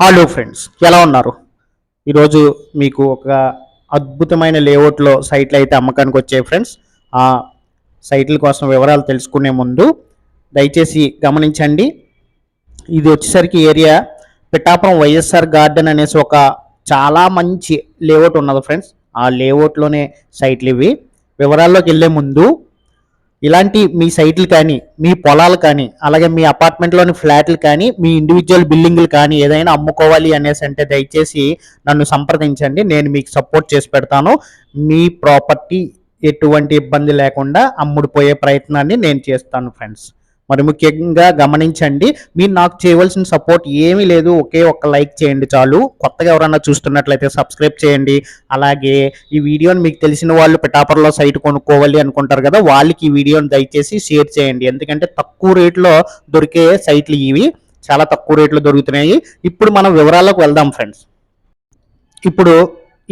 Hello friends ఎలా ఉన్నారు? ఈరోజు మీకు ఒక అద్భుతమైన లేఅవుట్లో సైట్లు అయితే అమ్మకానికి వచ్చాయి ఫ్రెండ్స్ ఆ సైట్ల కోసం వివరాలు తెలుసుకునే ముందు దయచేసి గమనించండి. ఇది వచ్చేసరికి ఏరియా పిఠాపురం వైఎస్ఆర్ గార్డెన్ అనేసి ఒక చాలా మంచి లేఅవుట్ ఉన్నది ఫ్రెండ్స్ ఆ లేఅవుట్లోనే సైట్లు ఇవి. వివరాల్లోకి వెళ్ళే ముందు ఇలాంటి మీ సైట్లు కానీ మీ పొలాలు కానీ అలాగే మీ అపార్ట్మెంట్లోని ఫ్లాట్లు కానీ మీ ఇండివిజువల్ బిల్డింగ్లు కానీ ఏదైనా అమ్ముకోవాలి అనేసి అంటే దయచేసి నన్ను సంప్రదించండి. నేను మీకు సపోర్ట్ చేసి పెడతాను. మీ ప్రాపర్టీ ఎటువంటి ఇబ్బంది లేకుండా అమ్ముడుపోయే ప్రయత్నాన్ని నేను చేస్తాను ఫ్రెండ్స్ మరి ముఖ్యంగా గమనించండి మీరు నాకు చేయవలసిన సపోర్ట్ ఏమీ లేదు. ఒకే ఒక్క లైక్ చేయండి చాలు. కొత్తగా ఎవరన్నా చూస్తున్నట్లయితే సబ్స్క్రైబ్ చేయండి. అలాగే ఈ వీడియోని మీకు తెలిసిన వాళ్ళు పిఠాపురంలో సైట్ కొనుక్కోవాలి అనుకుంటారు కదా వాళ్ళకి ఈ వీడియోని దయచేసి షేర్ చేయండి. ఎందుకంటే తక్కువ రేట్లో దొరికే సైట్లు ఇవి. చాలా తక్కువ రేట్లో దొరుకుతున్నాయి. ఇప్పుడు మనం వివరాలకు వెళ్దాం ఫ్రెండ్స్ ఇప్పుడు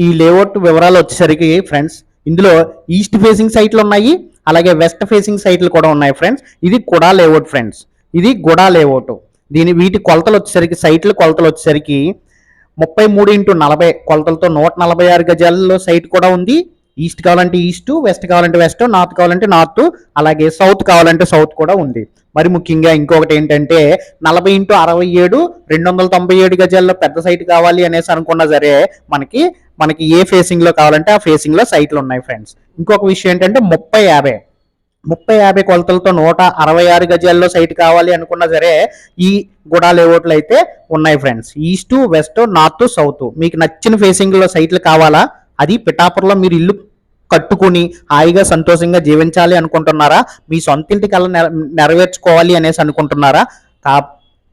ఈ లేఅవుట్ వివరాలు వచ్చేసరికి ఫ్రెండ్స్ ఇందులో ఈస్ట్ ఫేసింగ్ సైట్లు ఉన్నాయి. అలాగే వెస్ట్ ఫేసింగ్ సైట్లు కూడా ఉన్నాయి ఫ్రెండ్స్. ఇది కూడా లేఅవుట్ ఫ్రెండ్స్. ఇది గుడా లేఅవుట్. దీని వీటి కొలతలు వచ్చేసరికి సైట్ల కొలతలు వచ్చేసరికి ముప్పై మూడు ఇంటూ నలభై కొలతలతో నూట నలభై ఆరు గజాలలో సైట్ కూడా ఉంది. ఈస్ట్ కావాలంటే ఈస్ట్ వెస్ట్ కావాలంటే వెస్ట్ నార్త్ కావాలంటే నార్త్ అలాగే సౌత్ కావాలంటే సౌత్ కూడా ఉంది. మరి ముఖ్యంగా ఇంకొకటి ఏంటంటే నలభై ఇంటూ అరవై ఏడు రెండు వందల తొంభై ఏడు గజాల్లో పెద్ద సైట్ కావాలి అనేసి అనుకున్నా సరే మనకి మనకి ఏ ఫేసింగ్లో కావాలంటే ఆ ఫేసింగ్లో సైట్లు ఉన్నాయి ఫ్రెండ్స్ ఇంకొక విషయం ఏంటంటే ముప్పై యాభై. ముప్పై యాభై కొలతలతో నూట అరవై ఆరు గజాల్లో సైట్ కావాలి అనుకున్నా సరే ఈ గుడా లేఅవుట్లు అయితే ఉన్నాయి friends east west north south మీకు నచ్చిన ఫేసింగ్లో సైట్లు కావాలా? అది పిఠాపురంలో మీరు ఇల్లు కట్టుకుని హాయిగా సంతోషంగా జీవించాలి అనుకుంటున్నారా? మీ సొంత ఇంటికి అలా నెర నెరవేర్చుకోవాలి అనేసి అనుకుంటున్నారా?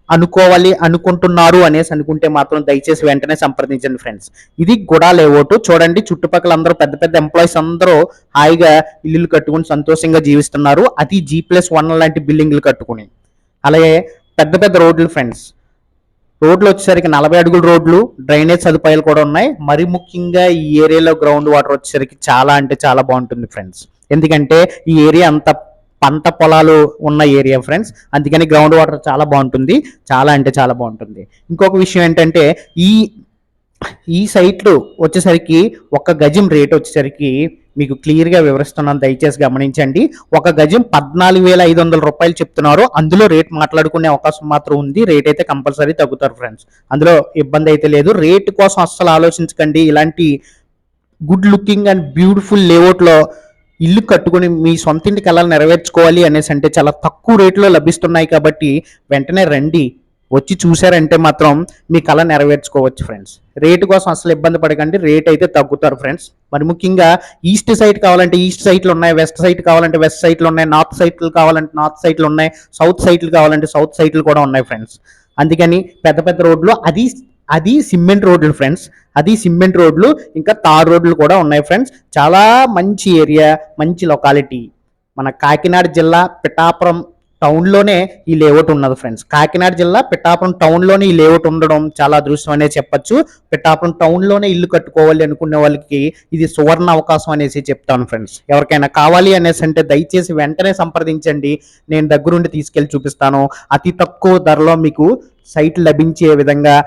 అనుకోవాలి అనుకుంటున్నారు అనేసి అనుకుంటే మాత్రం దయచేసి వెంటనే సంప్రదించండి ఫ్రెండ్స్. ఇది గుడా లేవోటు చూడండి చుట్టుపక్కల అందరూ పెద్ద పెద్ద ఎంప్లాయీస్ అందరూ హాయిగా ఇల్లులు కట్టుకుని సంతోషంగా జీవిస్తున్నారు. అది జీ ప్లస్ వన్ లాంటి బిల్డింగ్లు కట్టుకుని. అలాగే పెద్ద పెద్ద రోడ్లు ఫ్రెండ్స్. రోడ్లు వచ్చేసరికి నలభై అడుగుల రోడ్లు డ్రైనేజ్ సదుపాయాలు కూడా ఉన్నాయి. మరి ముఖ్యంగా ఈ ఏరియాలో గ్రౌండ్ వాటర్ వచ్చేసరికి చాలా అంటే చాలా బాగుంటుంది ఫ్రెండ్స్. ఎందుకంటే ఈ ఏరియా అంత పంట పొలాలు ఉన్న ఏరియా ఫ్రెండ్స్. అందుకని గ్రౌండ్ వాటర్ చాలా బాగుంటుంది. చాలా అంటే చాలా బాగుంటుంది. ఇంకొక విషయం ఏంటంటే ఈ ఈ సైట్లు వచ్చేసరికి ఒక గజం రేట్ వచ్చేసరికి మీకు క్లియర్గా వివరిస్తున్నాను. దయచేసి గమనించండి. ఒక గజం పద్నాలుగు వేల ఐదు వందల రూపాయలు చెప్తున్నారు. అందులో రేట్ మాట్లాడుకునే అవకాశం మాత్రం ఉంది. రేట్ అయితే కంపల్సరీ తగ్గుతారు ఫ్రెండ్స్. అందులో ఇబ్బంది అయితే లేదు. రేట్ కోసం అస్సలు ఆలోచించకండి. ఇలాంటి గుడ్ లుకింగ్ అండ్ బ్యూటిఫుల్ లేఅవుట్లో ఇల్లు కట్టుకుని మీ సొంత ఇంటి కళలు నెరవేర్చుకోవాలి అనేసి అంటే చాలా తక్కువ రేట్లో లభిస్తున్నాయి కాబట్టి వెంటనే రండి. వచ్చి చూశారంటే మాత్రం మీ కళ నెరవేర్చుకోవచ్చు ఫ్రెండ్స్ రేటు కోసం అసలు ఇబ్బంది పడకండి రేట్ అయితే తగ్గుతారు ఫ్రెండ్స్ మరి ముఖ్యంగా ఈస్ట్ సైడ్ కావాలంటే ఈస్ట్ సైట్లు ఉన్నాయి వెస్ట్ సైడ్ కావాలంటే వెస్ట్ సైట్లు ఉన్నాయి నార్త్ సైట్లు కావాలంటే నార్త్ సైట్లు ఉన్నాయి సౌత్ సైట్లు కావాలంటే సౌత్ సైట్లు కూడా ఉన్నాయి ఫ్రెండ్స్ అందుకని పెద్ద పెద్ద రోడ్లు అది అది సిమెంట్ రోడ్లు ఫ్రెండ్స్. అది సిమెంట్ రోడ్లు ఇంకా తార్ రోడ్లు కూడా ఉన్నాయి ఫ్రెండ్స్. చాలా మంచి ఏరియా మంచి లొకాలిటీ మన కాకినాడ జిల్లా పిఠాపురం టౌన్లోనే ఈ లేఅవుట్ ఉన్నది ఫ్రెండ్స్. కాకినాడ జిల్లా పిఠాపురం టౌన్లోనే ఈ లేఅవుట్ ఉండడం చాలా అదృష్టం అనే చెప్పచ్చు. పిఠాపురం టౌన్లోనే ఇల్లు కట్టుకోవాలి అనుకునే వాళ్ళకి ఇది సువర్ణ అవకాశం అనేసి చెప్తాను ఫ్రెండ్స్. ఎవరికైనా కావాలి అనేసి అంటే దయచేసి వెంటనే సంప్రదించండి. నేను దగ్గరుండి తీసుకెళ్ళి చూపిస్తాను. అతి తక్కువ ధరలో మీకు సైట్ లభించే విధంగా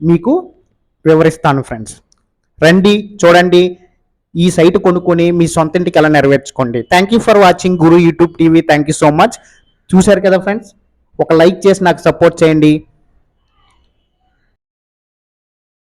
మీకు వివరిస్తాను ఫ్రెండ్స్. రండి చూడండి ఈ సైట్ కొనుక్కొని మీ సొంత ఇంటికి ఎలా నెరవేర్చుకోండి. Thank you for watching Guru YouTube TV thank you so much చూశారు కదా ఫ్రెండ్స్? ఒక లైక్ చేసి నాకు సపోర్ట్ చేయండి.